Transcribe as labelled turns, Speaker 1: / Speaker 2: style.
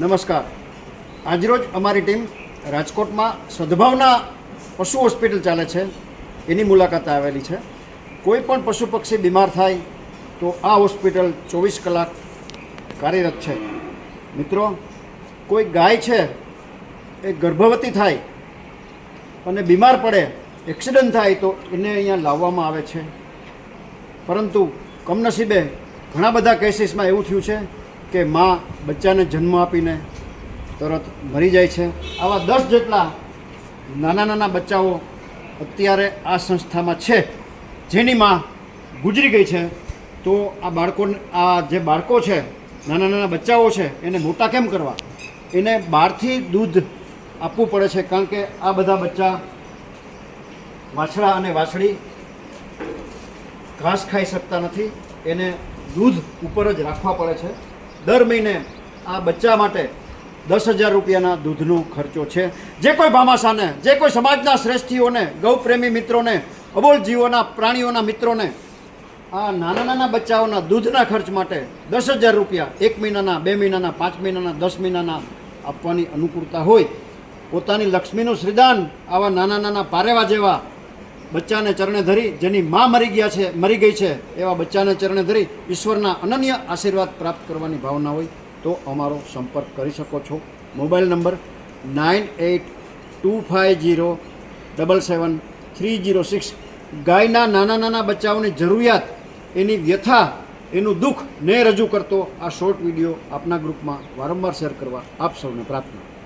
Speaker 1: નમસ્કાર. આજરોજ અમારી ટીમ રાજકોટમાં સદભાવના પશુ હોસ્પિટલ ચાલે છે. એની મુલાકાતે આવેલી છે. કોઈ પણ પશુ પક્ષી બીમાર થાય તો આ હોસ્પિટલ ચોવીસ કલાક કાર્યરત છે. મિત્રો, કોઈ ગાય છે, એ ગર્ભવતી થાય અને બીમાર પડે, એક્સિડન્ટ થાય તો એને અહીંયા લાવવામાં આવે છે. પરંતુ કમનસીબે ઘણા બધા કેસીસમાં એવું થયું છે કે મા બચ્ચાને જન્મ આપીને તરત મરી જાય છે. આવા દસ જેટલા નાના નાના બચ્ચાઓ અત્યારે આ સંસ્થામાં છે. જેની માં ગુજરી ગઈ છે. તો આ બાળકો આ જે બાળકો છે, નાના નાના બચ્ચાઓ છે, એને મોટા કેમ કરવા? એને બહારથી દૂધ આપવું પડે છે, કારણ કે આ બધા બચ્ચા વાછડા અને વાછડી ઘાસ ખાઈ શકતા નથી. એને દૂધ ઉપર જ રાખવા પડે છે. દર મહિને આ બચ્ચા માટે દસ હજાર રૂપિયાના દૂધનો ખર્ચો છે. જે કોઈ ભામાશાને, જે કોઈ સમાજના શ્રેષ્ઠીઓને, ગૌપ્રેમી મિત્રોને, અબોલ જીવોના પ્રાણીઓના મિત્રોને આ નાના નાના બચ્ચાઓના દૂધના ખર્ચ માટે દસ હજાર રૂપિયા એક મહિનાના, બે મહિનાના, પાંચ મહિનાના, દસ મહિનાના આપવાની અનુકૂળતા હોય. પોતાની લક્ષ્મીનું શ્રીદાન આવા નાના નાના પારેવા જેવા બચ્ચાને ચરણે ધરી, જેની માં મરી ગયા છે, મરી ગઈ છે, એવા બચ્ચાને ચરણે ધરી ઈશ્વરના અનન્ય આશીર્વાદ પ્રાપ્ત કરવાની ભાવના હોય તો અમારો સંપર્ક કરી શકો છો. Mobile number nine eight two five zero double seven three zero six. ગાયના નાના નાના બચ્ચાઓની જરૂરિયાત, એની વ્યથા, એનું દુઃખ ને રજૂ કરતો આ શોર્ટ વીડિયો આપના ગ્રુપમાં વારંવાર શેર કરવા આપ સૌને પ્રાર્થના